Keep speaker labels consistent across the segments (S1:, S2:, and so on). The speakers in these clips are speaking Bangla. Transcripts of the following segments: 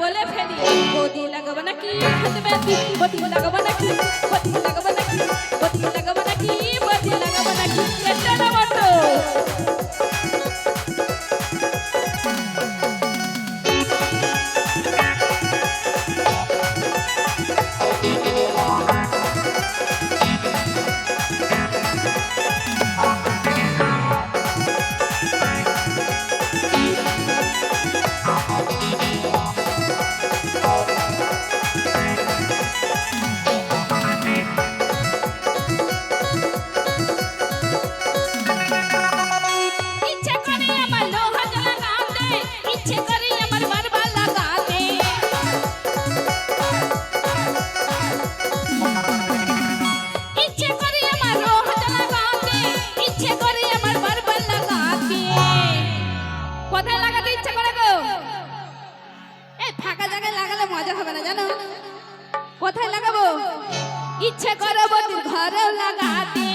S1: বলে ফেলি বদি লাগাবো নাকি হাতে মেহেদি বদি লাগাবো নাকি বদি লাগাবো নাকি বদি লাগাবো নাকি বদি লাগাবো নাকি এটা না বটো ইচ্ছে কোথায় লাগাবো ইচ্ছে করে বদির ঘরেও লাগাতে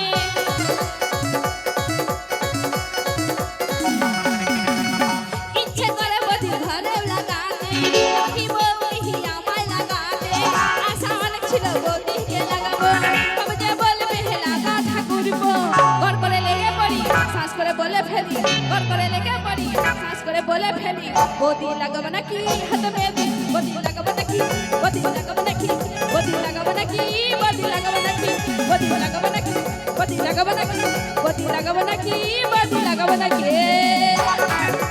S1: ফেলি গড় করে লেগে পড়ি শ্বাস করে বলে ফেলি, বদি লাগাবো নাকি হাত মেহেদি বদি লাগাবো নাকি, বদি লাগাবো নাকি, বদি লাগাবো নাকি, বদি লাগাবো নাকি, বদি লাগাবো নাকি, বদি লাগাবো নাকি, বদি লাগাবো নাকি, বদি লাগাবো নাকি।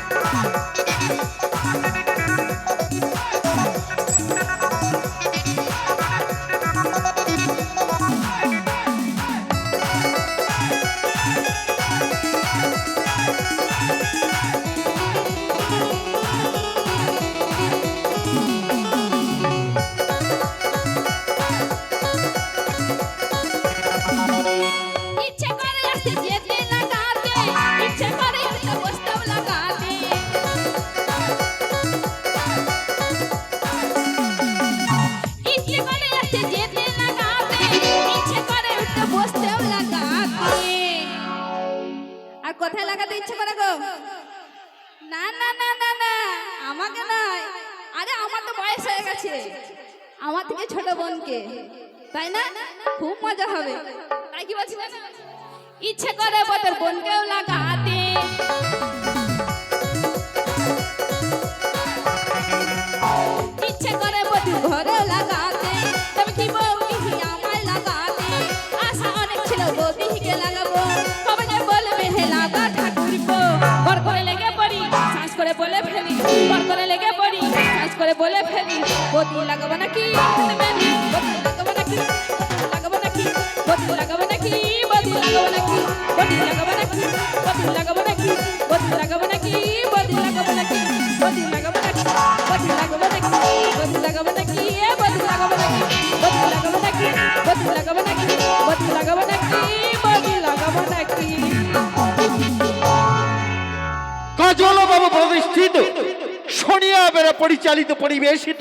S1: আর কোথায় লাগাতে ইচ্ছে করে গো? না না না না না, আমাকে নয়। আরে, আমার বয়স হয়ে গেছে। আমার থেকে ছোট বোনকে। তাই না? খুব মজা হবে। তাই কি বলছি না ইচ্ছে করে বোদের বোনকেও লাগাতে। করে বধু ঘরে লাগাতে। অনেক ছিল করে লেগে পড়ি করে বলে ফেলি। ঘর করে লেগে পড়ি করে বলে ফেলি। লাগাবো নাকি? লাগাবো নাকি? লাগাবো নাকি? বৌদি লাগাবো
S2: কাজল বাবু প্রতিষ্ঠিত বেরা পরিচালিত পরিবেশিত